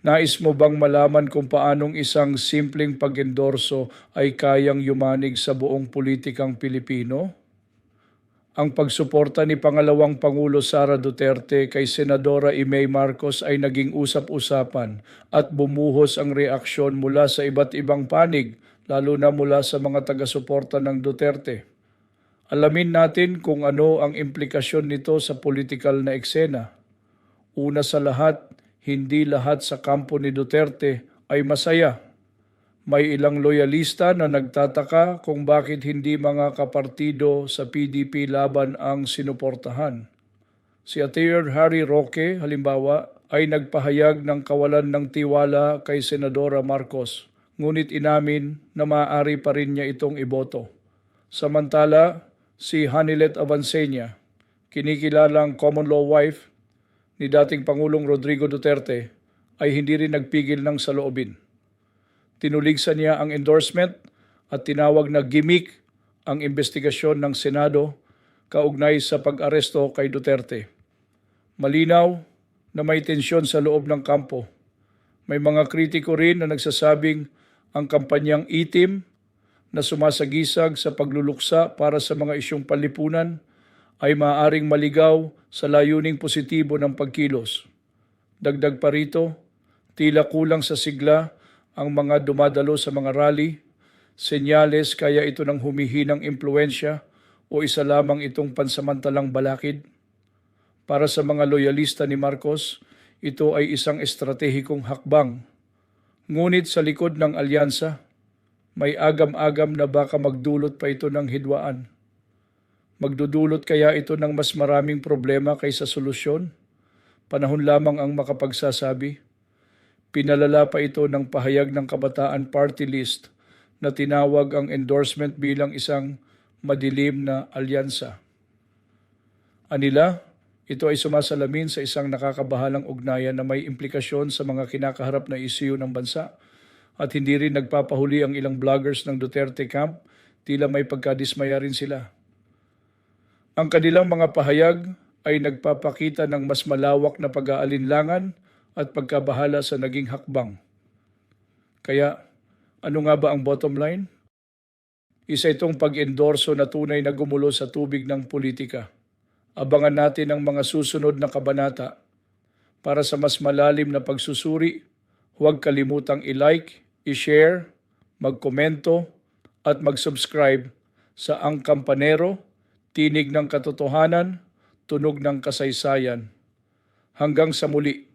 Nais mo bang malaman kung paanong isang simpleng pag-endorso ay kayang yumanig sa buong politikang Pilipino? Ang pagsuporta ni pangalawang Pangulo Sara Duterte kay Senadora Imay Marcos ay naging usap-usapan at bumuhos ang reaksyon mula sa iba't ibang panig, lalo na mula sa mga taga-suporta ng Duterte. Alamin natin kung ano ang implikasyon nito sa politikal na eksena. Una sa lahat, hindi lahat sa kampo ni Duterte ay masaya. May ilang loyalista na nagtataka kung bakit hindi mga kapartido sa PDP laban ang sinuportahan. Si Atr. Harry Roque, halimbawa, ay nagpahayag ng kawalan ng tiwala kay Senadora Marcos, ngunit inamin na maaari pa rin niya itong iboto. Samantala, si Hanilet Avancenia, kinikilalang common law wife ni dating Pangulong Rodrigo Duterte, ay hindi rin nagpigil ng saloobin. Tinuligsa niya ang endorsement at tinawag na gimmick ang investigasyon ng Senado kaugnay sa pag-aresto kay Duterte. Malinaw na may tensyon sa loob ng kampo. May mga kritiko rin na nagsasabing ang kampanyang itim na sumasagisag sa pagluluksa para sa mga isyong panlipunan ay maaaring maligaw sa layuning positibo ng pagkilos. Dagdag pa rito, tila kulang sa sigla ang mga dumadalo sa mga rally, senyales kaya ito ng humihinang impluensya o isa lamang itong pansamantalang balakid. Para sa mga loyalista ni Marcos, ito ay isang estratehikong hakbang. Ngunit sa likod ng alyansa, may agam-agam na baka magdulot pa ito ng hidwaan. Magdudulot kaya ito ng mas maraming problema kaysa solusyon? Panahon lamang ang makapagsasabi. Pinalala pa ito ng pahayag ng Kabataan Party List na tinawag ang endorsement bilang isang madilim na alyansa. Anila, ito ay sumasalamin sa isang nakakabahalang ugnayan na may implikasyon sa mga kinakaharap na isiyo ng bansa at hindi rin nagpapahuli ang ilang vloggers ng Duterte camp, tila may pagkadismaya rin sila. Ang kanilang mga pahayag ay nagpapakita ng mas malawak na pag-aalinlangan at pagkabahala sa naging hakbang. Kaya, ano nga ba ang bottom line? Isa itong pag-endorso na tunay na gumulo sa tubig ng politika. Abangan natin ang mga susunod na kabanata. Para sa mas malalim na pagsusuri, huwag kalimutang i-like, i-share, magkomento, at mag-subscribe sa Ang Kampanero, Tinig ng Katotohanan, Tunog ng Kasaysayan. Hanggang sa muli.